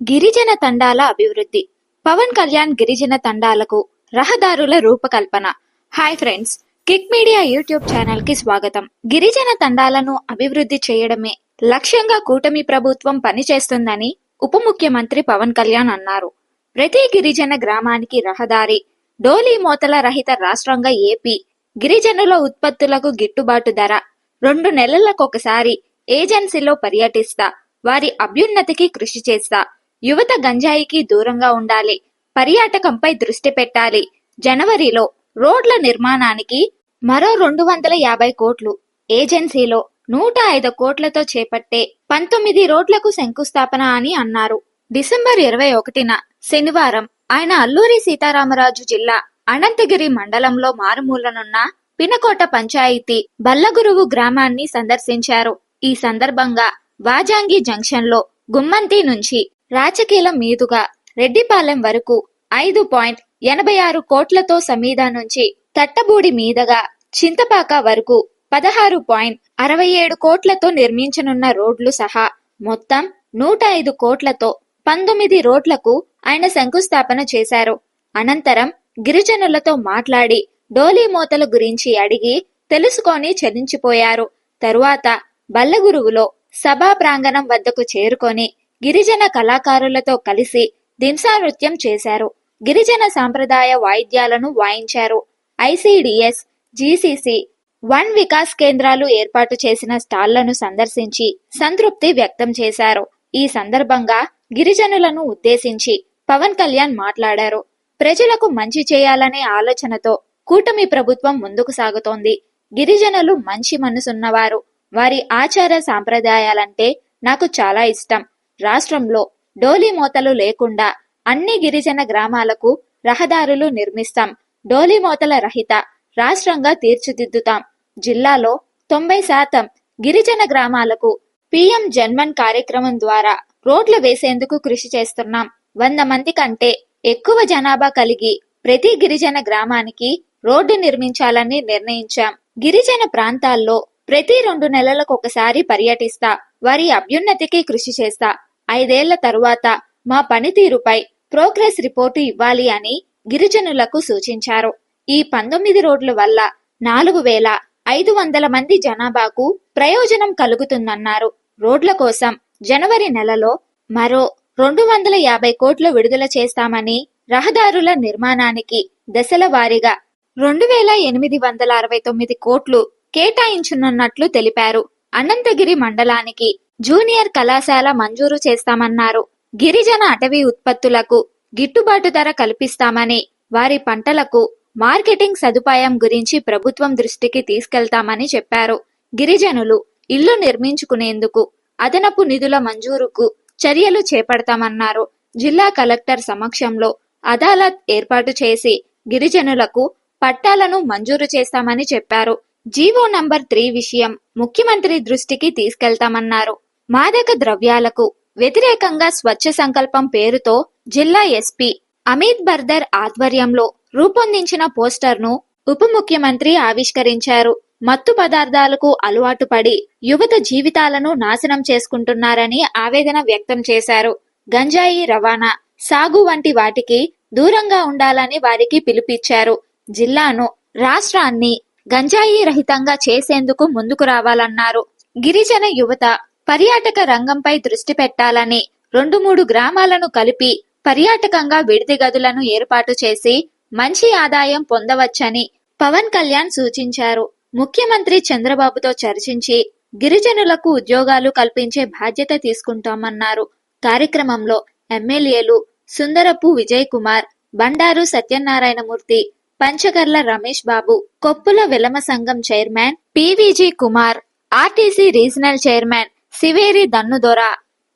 గిరిజన తండాల అభివృద్ధి. పవన్ కళ్యాణ్ గిరిజన తండాలకు రహదారుల రూపకల్పన. Hi friends Kick Media YouTube ఛానల్కి స్వాగతం. గిరిజన తండాలను అభివృద్ధి చేయడమే లక్ష్యంగా కూటమి ప్రభుత్వం పనిచేస్తుందని ఉప ముఖ్యమంత్రి పవన్ కళ్యాణ్ అన్నారు. ప్రతి గిరిజన గ్రామానికి రహదారి డోలీ మోతల రహిత రాష్ట్రంగా ఏపీ గిరిజనుల ఉత్పత్తులకు గిట్టుబాటు ధర రెండు నెలలకొకసారి ఏజెన్సీలో పర్యటిస్తా వారి అభ్యున్నతికి కృషి చేస్తా యువత గంజాయికి దూరంగా ఉండాలి పర్యాటకంపై దృష్టి పెట్టాలి. జనవరిలో రోడ్ల నిర్మాణానికి మరో రెండు వందల యాభై కోట్లు ఏజెన్సీలో నూట ఐదు కోట్లతో చేపట్టే పంతొమ్మిది రోడ్లకు శంకుస్థాపన అని అన్నారు. డిసెంబర్ ఇరవై ఒకటిన శనివారం ఆయన అల్లూరి సీతారామరాజు జిల్లా అనంతగిరి మండలంలో మారుమూలనున్న పినకోట పంచాయతీ బల్లగురువు గ్రామాన్ని సందర్శించారు. ఈ సందర్భంగా వాజాంగి జంక్షన్లో గుమ్మంతి నుంచి రాచకీల మీదుగా రెడ్డిపాలెం వరకు ఐదు పాయింట్ ఎనభై ఆరు కోట్లతో సమీద నుంచి తట్టబూడి మీదుగా చింతపాక వరకు పదహారు పాయింట్ అరవై ఏడు కోట్లతో నిర్మించనున్న రోడ్లు సహా మొత్తం నూట ఐదు కోట్లతో పంతొమ్మిది రోడ్లకు ఆయన శంకుస్థాపన చేశారు. అనంతరం గిరిజనులతో మాట్లాడి డోలీ మోతల గురించి అడిగి తెలుసుకొని చలించిపోయారు తరువాత బల్లగురువులో సభా ప్రాంగణం వద్దకు చేరుకొని గిరిజన కళాకారులతో కలిసి దింసా నృత్యం చేశారు. గిరిజన సాంప్రదాయ వాయిద్యాలను వాయించారు. ఐసిడిఎస్ జీసీసీ వన్ వికాస్ కేంద్రాలు ఏర్పాటు చేసిన స్టాళ్ళను సందర్శించి సంతృప్తి వ్యక్తం చేశారు. ఈ సందర్భంగా గిరిజనులను ఉద్దేశించి పవన్ కళ్యాణ్ మాట్లాడారు. ప్రజలకు మంచి చేయాలనే ఆలోచనతో కూటమి ప్రభుత్వం ముందుకు సాగుతోంది. గిరిజనులు మంచి మనసున్నవారు. వారి ఆచార సాంప్రదాయాలంటే నాకు చాలా ఇష్టం. రాష్ట్రంలో డోలీ మోతలు లేకుండా అన్ని గిరిజన గ్రామాలకు రహదారులు నిర్మిస్తాం. డోలీ మోతల రహిత రాష్ట్రంగా తీర్చిదిద్దుతాం. జిల్లాలో తొంభై శాతం గిరిజన గ్రామాలకు పిఎం జన్మన్ కార్యక్రమం ద్వారా రోడ్లు వేసేందుకు కృషి చేస్తున్నాం. వంద మంది కంటే ఎక్కువ జనాభా కలిగి ప్రతి గిరిజన గ్రామానికి రోడ్డు నిర్మించాలని నిర్ణయించాం. గిరిజన ప్రాంతాల్లో ప్రతి రెండు నెలలకు ఒకసారి పర్యటిస్తా వారి అభ్యున్నతికి కృషి చేస్తా ఐదేళ్ళ తరువాత మా పనితీరుపై ప్రోగ్రెస్ రిపోర్టు ఇవ్వాలి అని గిరిజనులకు సూచించారు. ఈ పంతొమ్మిది రోడ్ల వల్ల నాలుగు వేల ఐదు వందల మంది జనాభాకు ప్రయోజనం కలుగుతుందన్నారు. రోడ్ల కోసం జనవరి నెలలో మరో రెండు వందల యాభై కోట్లు విడుదల చేస్తామని రహదారుల నిర్మాణానికి దశల వారీగా రెండు వేల ఎనిమిది వందల అరవై తొమ్మిది కోట్లు కేటాయించనున్నట్లు తెలిపారు. అనంతగిరి మండలానికి జూనియర్ కళాశాల మంజూరు చేస్తామన్నారు. గిరిజన అటవీ ఉత్పత్తులకు గిట్టుబాటు ధర కల్పిస్తామని వారి పంటలకు మార్కెటింగ్ సదుపాయం గురించి ప్రభుత్వం దృష్టికి తీసుకెళ్తామని చెప్పారు. గిరిజనులు ఇల్లు నిర్మించుకునేందుకు అదనపు నిధుల మంజూరుకు చర్యలు చేపడతామన్నారు. జిల్లా కలెక్టర్ సమక్షంలో అదాలత్ ఏర్పాటు చేసి గిరిజనులకు పట్టాలను మంజూరు చేస్తామని చెప్పారు. జీవో నంబర్ త్రీ విషయం ముఖ్యమంత్రి దృష్టికి తీసుకెళ్తామన్నారు. మాదక ద్రవ్యాలకు వ్యతిరేకంగా స్వచ్ఛ సంకల్పం పేరుతో జిల్లా ఎస్పీ అమిత్ బర్దర్ ఆధ్వర్యంలో రూపొందించిన పోస్టర్ను ఉప ముఖ్యమంత్రి ఆవిష్కరించారు. మత్తు పదార్థాలకు అలవాటు పడి యువత జీవితాలను నాశనం చేసుకుంటున్నారని ఆవేదన వ్యక్తం చేశారు. గంజాయి రవాణా సాగు వంటి వాటికి దూరంగా ఉండాలని వారికి పిలుపిచ్చారు జిల్లాను రాష్ట్రాన్ని గంజాయి రహితంగా చేసేందుకు ముందుకు రావాలన్నారు. గిరిజన యువత పర్యాటక రంగంపై దృష్టి పెట్టాలని రెండు మూడు గ్రామాలను కలిపి పర్యాటకంగా విడిది గదులను ఏర్పాటు చేసి మంచి ఆదాయం పొందవచ్చని పవన్ కళ్యాణ్ సూచించారు. ముఖ్యమంత్రి చంద్రబాబుతో చర్చించి గిరిజనులకు ఉద్యోగాలు కల్పించే బాధ్యత తీసుకుంటామన్నారు. కార్యక్రమంలో ఎమ్మెల్యేలు సుందరపు విజయ్ కుమార్ బండారు సత్యనారాయణమూర్తి పంచకర్ల రమేష్ బాబు కొప్పుల విలమ సంఘం chairman PVG Kumar RTC regional chairman Siveri Dannudora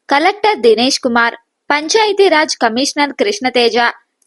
collector Dinesh Kumar Panchayati Raj commissioner Krishnateja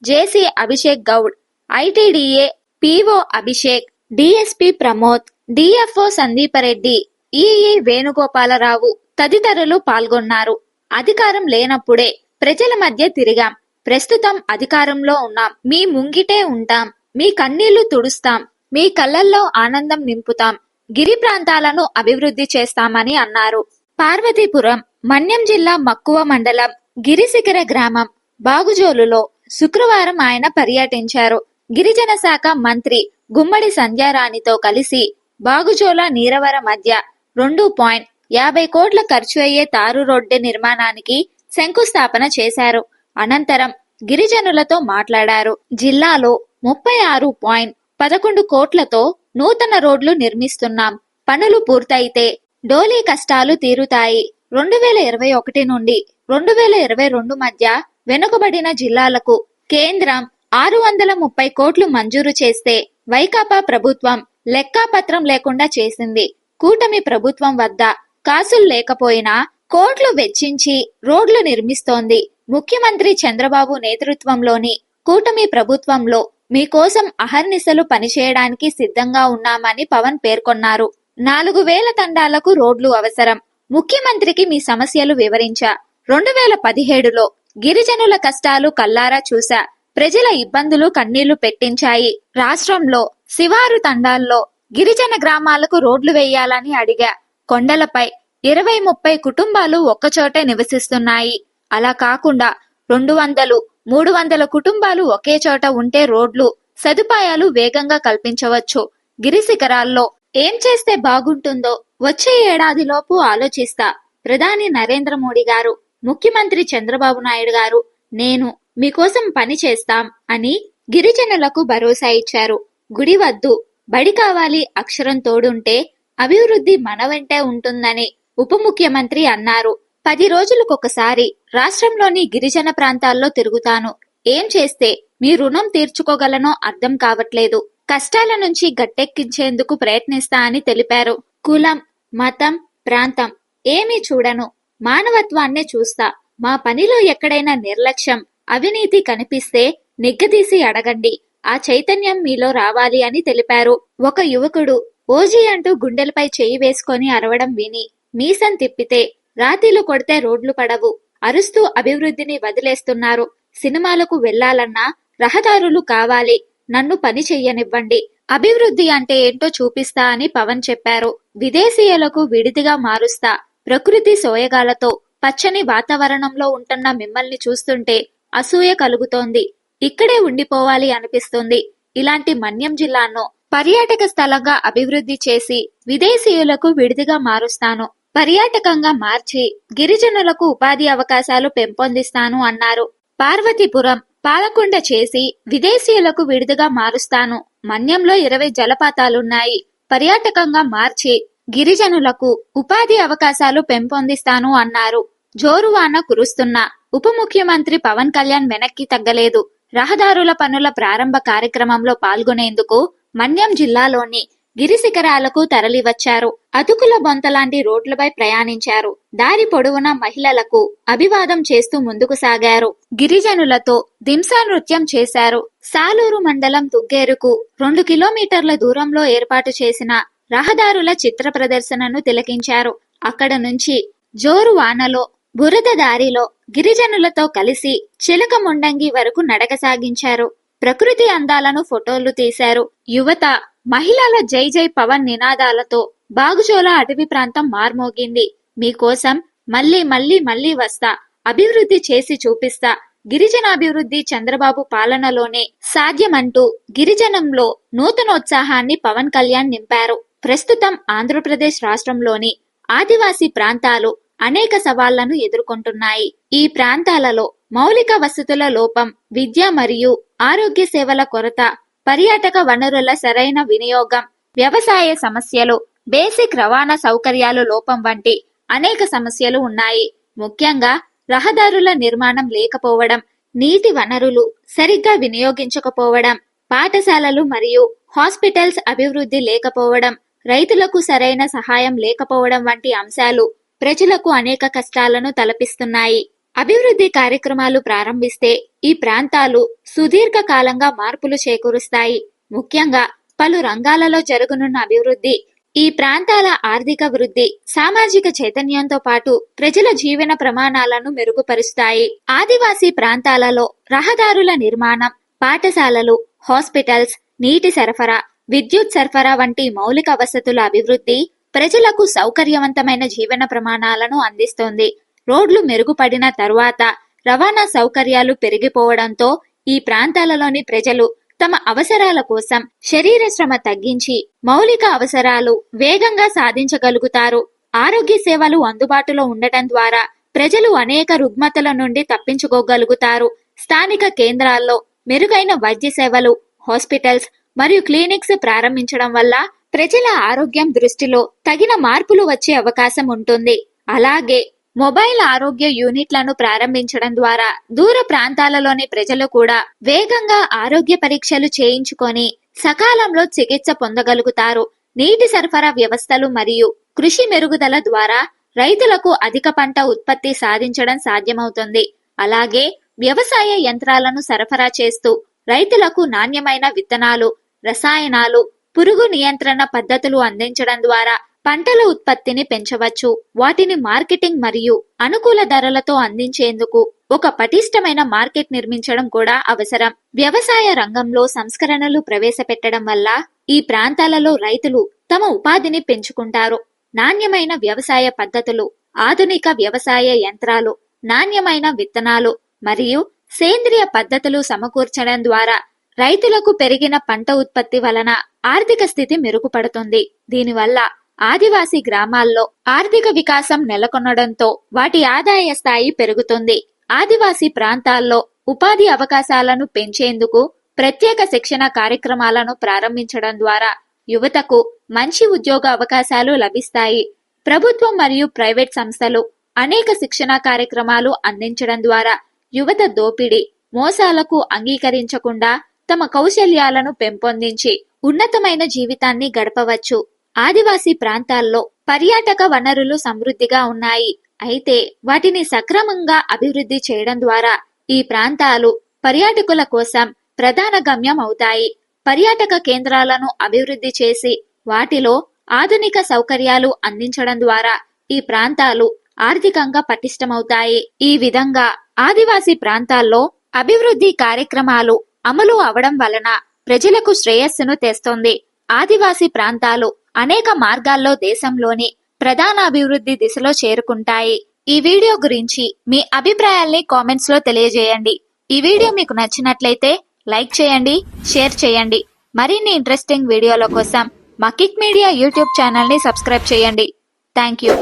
JC Abhishek Goud ITDA PO Abhishek DSP Pramod DFO Sandeep Reddy EE Venugopala Rao తదితరులు పాల్గొన్నారు. అధికారం లేనప్పుడే ప్రజల మధ్య తిరిగాం. ప్రస్తుతం అధికారంలో ఉన్నాం. మీ ముంగిటే ఉంటాం. మీ కన్నీళ్ళు తుడుస్తాం. మీ కళ్ళల్లో ఆనందం నింపుతాం. గిరి ప్రాంతాలను అభివృద్ధి చేస్తామని అన్నారు. పార్వతీపురం మన్యం జిల్లా మక్కువ మండలం గిరిశిఖర గ్రామం బాగుజోలులో శుక్రవారం ఆయన పర్యటించారు. గిరిజన శాఖ మంత్రి గుమ్మడి సంధ్యారాణితో కలిసి బాగుజోల నీరవర మధ్య రెండు పాయింట్ యాభై కోట్ల ఖర్చు అయ్యే తారు రోడ్డు నిర్మాణానికి శంకుస్థాపన చేశారు. అనంతరం గిరిజనులతో మాట్లాడారు. జిల్లాలో ముప్పై ఆరు పాయింట్ పదకొండు కోట్లతో నూతన రోడ్లు నిర్మిస్తున్నాం. పనులు పూర్తయితే డోలీ కష్టాలు తీరుతాయి. రెండు వేల ఇరవై ఒకటి నుండి రెండు వేల ఇరవై రెండు మధ్య వెనుకబడిన జిల్లాలకు కేంద్రం ఆరు వందల ముప్పై కోట్లు మంజూరు చేస్తే వైకాపా ప్రభుత్వం లెక్కాపత్రం లేకుండా చేసింది. కూటమి ప్రభుత్వం వద్ద కాసులు లేకపోయినా కోట్లు వెచ్చించి రోడ్లు నిర్మిస్తోంది. ముఖ్యమంత్రి చంద్రబాబు నేతృత్వంలోని కూటమి ప్రభుత్వంలో మీకోసం అహర్నిశలు పనిచేయడానికి సిద్ధంగా ఉన్నామని పవన్ పేర్కొన్నారు. నాలుగు వేల తండాలకు రోడ్లు అవసరం. ముఖ్యమంత్రికి మీ సమస్యలు వివరించా. రెండు వేల పదిహేడులో గిరిజనుల కష్టాలు కల్లారా చూశా. ప్రజల ఇబ్బందులు కన్నీళ్ళు పెట్టించాయి. రాష్ట్రంలో శివారు తండాల్లో గిరిజన గ్రామాలకు రోడ్లు వేయాలని అడిగా. కొండలపై ఇరవై ముప్పై కుటుంబాలు ఒక్కచోటే నివసిస్తున్నాయి. అలా కాకుండా రెండు వందలు మూడు వందల కుటుంబాలు ఒకే చోట ఉంటే రోడ్లు సదుపాయాలు వేగంగా కల్పించవచ్చు. గిరి శిఖరాల్లో ఏం చేస్తే బాగుంటుందో వచ్చే ఏడాదిలోపు ఆలోచిస్తా. ప్రధాని నరేంద్ర మోడీ గారు ముఖ్యమంత్రి చంద్రబాబు నాయుడు గారు నేను మీకోసం పని చేస్తాం అని గిరిజనులకు భరోసా ఇచ్చారు. గుడి వద్దు బడి కావాలి అక్షరం తోడుంటే అభివృద్ధి మన వెంటే ఉంటుందని ఉప ముఖ్యమంత్రి అన్నారు. పది రోజులకొకసారి రాష్ట్రంలోని గిరిజన ప్రాంతాల్లో తిరుగుతాను. ఏం చేస్తే మీ రుణం తీర్చుకోగలనో అర్థం కావట్లేదు. కష్టాల నుంచి గట్టెక్కించేందుకు ప్రయత్నిస్తా అని తెలిపారు. కులం మతం ప్రాంతం ఏమీ చూడను. మానవత్వాన్నే చూస్తా. మా పనిలో ఎక్కడైనా నిర్లక్ష్యం అవినీతి కనిపిస్తే నిగ్గదీసి అడగండి. ఆ చైతన్యం మీలో రావాలి అని తెలిపారు. ఒక యువకుడు ఓజీ అంటూ గుండెలపై చేయి వేసుకొని అరవడం విని మీసం తిప్పితే రాతీలు కొడితే రోడ్లు పడవు. అరుస్తూ అభివృద్ధిని వదిలేస్తున్నారు. సినిమాలకు వెళ్ళాలన్నా రహదారులు కావాలి. నన్ను పని చెయ్యనివ్వండి. అభివృద్ధి అంటే ఏంటో చూపిస్తా అని పవన్ చెప్పారు. విదేశీయులకు విడిదిగా మారుస్తా. ప్రకృతి సోయగాలతో పచ్చని వాతావరణంలో ఉంటున్న మిమ్మల్ని చూస్తుంటే అసూయ కలుగుతోంది. ఇక్కడే ఉండిపోవాలి అనిపిస్తుంది. ఇలాంటి మన్యం జిల్లాను పర్యాటక స్థలంగా అభివృద్ధి చేసి విదేశీయులకు విడిదిగా మారుస్తాను. పర్యాటకంగా మార్చి గిరిజనులకు ఉపాధి అవకాశాలు పెంపొందిస్తాను అన్నారు. పార్వతీపురం పాలకొండ చేసి విదేశీయులకు విడిదిగా మారుస్తాను. మన్యంలో ఇరవై జలపాతాలున్నాయి. పర్యాటకంగా మార్చి గిరిజనులకు ఉపాధి అవకాశాలు పెంపొందిస్తాను అన్నారు. జోరువాన కురుస్తున్న ఉప ముఖ్యమంత్రి పవన్ కళ్యాణ్ వెనక్కి తగ్గలేదు. రహదారుల పనుల ప్రారంభ కార్యక్రమంలో పాల్గొనేందుకు మన్యం జిల్లాలోని గిరి శిఖరాలకు తరలివచ్చారు. అతుకుల బొంతలాంటి రోడ్లపై ప్రయాణించారు. దారి పొడవునా మహిళలకు అభివాదం చేస్తూ ముందుకు సాగారు. గిరిజనులతో దింసా నృత్యం చేశారు. సాలూరు మండలం తుగ్గేరుకు రెండు కిలోమీటర్ల దూరంలో ఏర్పాటు చేసిన రహదారుల చిత్ర ప్రదర్శనను తిలకించారు. అక్కడ నుంచి జోరు వానలో బురద దారిలో గిరిజనులతో కలిసి చిలక ముండంగి వరకు నడక సాగించారు. ప్రకృతి అందాలను ఫోటోలు తీశారు. యువత మహిళల జై జై పవన్ నినాదాలతో బాగుజోల అటవీ ప్రాంతం మార్మోగింది. మీకోసం మళ్ళీ మళ్ళీ మళ్ళీ వస్తా. అభివృద్ధి చేసి చూపిస్తా. గిరిజనాభివృద్ధి చంద్రబాబు పాలనలోనే సాధ్యమంటూ గిరిజనంలో నూతనోత్సాహాన్ని పవన్ కళ్యాణ్ నింపారు. ప్రస్తుతం ఆంధ్రప్రదేశ్ రాష్ట్రంలోని ఆదివాసీ ప్రాంతాలు అనేక సవాళ్ళను ఎదుర్కొంటున్నాయి. ఈ ప్రాంతాలలో మౌలిక వసతుల లోపం విద్య మరియు ఆరోగ్య సేవల కొరత పర్యాటక వనరుల సరైన వినియోగం వ్యవసాయ సమస్యలు బేసిక్ రవాణా సౌకర్యాలు లోపం వంటి అనేక సమస్యలు ఉన్నాయి. ముఖ్యంగా రహదారుల నిర్మాణం లేకపోవడం నీటి వనరులు సరిగ్గా వినియోగించకపోవడం పాఠశాలలు మరియు హాస్పిటల్స్ అభివృద్ధి లేకపోవడం రైతులకు సరైన సహాయం లేకపోవడం వంటి అంశాలు ప్రజలకు అనేక కష్టాలను తలపిస్తున్నాయి. అభివృద్ధి కార్యక్రమాలు ప్రారంభిస్తే ఈ ప్రాంతాలు సుదీర్ఘ కాలంగా మార్పులు చేకూరుస్తాయి. ముఖ్యంగా పలు రంగాలలో జరగనున్న అభివృద్ధి ఈ ప్రాంతాల ఆర్థిక వృద్ధి సామాజిక చైతన్యంతో పాటు ప్రజల జీవన ప్రమాణాలను మెరుగుపరుస్తాయి. ఆదివాసీ ప్రాంతాలలో రహదారుల నిర్మాణం పాఠశాలలు హాస్పిటల్స్ నీటి సరఫరా విద్యుత్ సరఫరా వంటి మౌలిక వసతుల అభివృద్ధి ప్రజలకు సౌకర్యవంతమైన జీవన ప్రమాణాలను అందిస్తోంది. రోడ్లు మెరుగుపడిన తర్వాత రవాణా సౌకర్యాలు పెరిగిపోవడంతో ఈ ప్రాంతాలలోని ప్రజలు తమ అవసరాల కోసం శరీర శ్రమ తగ్గించి మౌలిక అవసరాలు వేగంగా సాధించగలుగుతారు. ఆరోగ్య సేవలు అందుబాటులో ఉండటం ద్వారా ప్రజలు అనేక రుగ్మతల నుండి తప్పించుకోగలుగుతారు. స్థానిక కేంద్రాల్లో మెరుగైన వైద్య సేవలు హాస్పిటల్స్ మరియు క్లినిక్స్ ప్రారంభించడం వల్ల ప్రజల ఆరోగ్యం దృష్టిలో తగిన మార్పులు వచ్చే అవకాశం ఉంటుంది. అలాగే మొబైల్ ఆరోగ్య యూనిట్లను ప్రారంభించడం ద్వారా దూర ప్రాంతాలలోని ప్రజలు కూడా వేగంగా ఆరోగ్య పరీక్షలు చేయించుకొని సకాలంలో చికిత్స పొందగలుగుతారు. నీటి సరఫరా వ్యవస్థలు మరియు కృషి మెరుగుదల ద్వారా రైతులకు అధిక పంట ఉత్పత్తి సాధించడం సాధ్యమవుతుంది. అలాగే వ్యవసాయ యంత్రాలను సరఫరా చేస్తూ రైతులకు నాణ్యమైన విత్తనాలు రసాయనాలు పురుగు నియంత్రణ పద్ధతులు అందించడం ద్వారా పంటల ఉత్పత్తిని పెంచవచ్చు. వాటిని మార్కెటింగ్ మరియు అనుకూల ధరలతో అందించేందుకు ఒక పటిష్టమైన మార్కెట్ నిర్మించడం కూడా అవసరం. వ్యవసాయ రంగంలో సంస్కరణలు ప్రవేశపెట్టడం వల్ల ఈ ప్రాంతాలలో రైతులు తమ ఉపాధిని పెంచుకుంటారు. నాణ్యమైన వ్యవసాయ పద్ధతులు ఆధునిక వ్యవసాయ యంత్రాలు నాణ్యమైన విత్తనాలు మరియు సేంద్రియ పద్ధతులు సమకూర్చడం ద్వారా రైతులకు పెరిగిన పంట ఉత్పత్తి వలన ఆర్థిక స్థితి మెరుగుపడుతుంది. దీనివల్ల ఆదివాసీ గ్రామాల్లో ఆర్థిక వికాసం నెలకొనడంతో వాటి ఆదాయ స్థాయి పెరుగుతుంది. ఆదివాసీ ప్రాంతాల్లో ఉపాధి అవకాశాలను పెంచేందుకు ప్రత్యేక శిక్షణ కార్యక్రమాలను ప్రారంభించడం ద్వారా యువతకు మంచి ఉద్యోగ అవకాశాలు లభిస్తాయి. ప్రభుత్వం మరియు ప్రైవేట్ సంస్థలు అనేక శిక్షణ కార్యక్రమాలు అందించడం ద్వారా యువత దోపిడీ మోసాలకు అంగీకరించకుండా తమ కౌశల్యాలను పెంపొందించి ఉన్నతమైన జీవితాన్ని గడపవచ్చు. ఆదివాసీ ప్రాంతాల్లో పర్యాటక వనరులు సమృద్ధిగా ఉన్నాయి. అయితే వాటిని సక్రమంగా అభివృద్ధి చేయడం ద్వారా ఈ ప్రాంతాలు పర్యాటకుల కోసం ప్రధాన గమ్యం అవుతాయి. పర్యాటక కేంద్రాలను అభివృద్ధి చేసి వాటిలో ఆధునిక సౌకర్యాలు అందించడం ద్వారా ఈ ప్రాంతాలు ఆర్థికంగా పటిష్టమవుతాయి. ఈ విధంగా ఆదివాసీ ప్రాంతాల్లో అభివృద్ధి కార్యక్రమాలు అమలు అవడం వలన ప్రజలకు శ్రేయస్సును తెస్తుంది. ఆదివాసీ ప్రాంతాలు అనేక మార్గాల్లో దేశంలోని ప్రధాన అభివృద్ధి దిశలో చేరుకుంటాయి. ఈ వీడియో గురించి మీ అభిప్రాయాల్ని కామెంట్స్లో తెలియజేయండి. ఈ వీడియో మీకు నచ్చినట్లయితే లైక్ చేయండి షేర్ చేయండి. మరిన్ని ఇంట్రెస్టింగ్ వీడియోల కోసం మా కిక్ మీడియా యూట్యూబ్ ఛానల్ని సబ్స్క్రైబ్ చేయండి. Thank you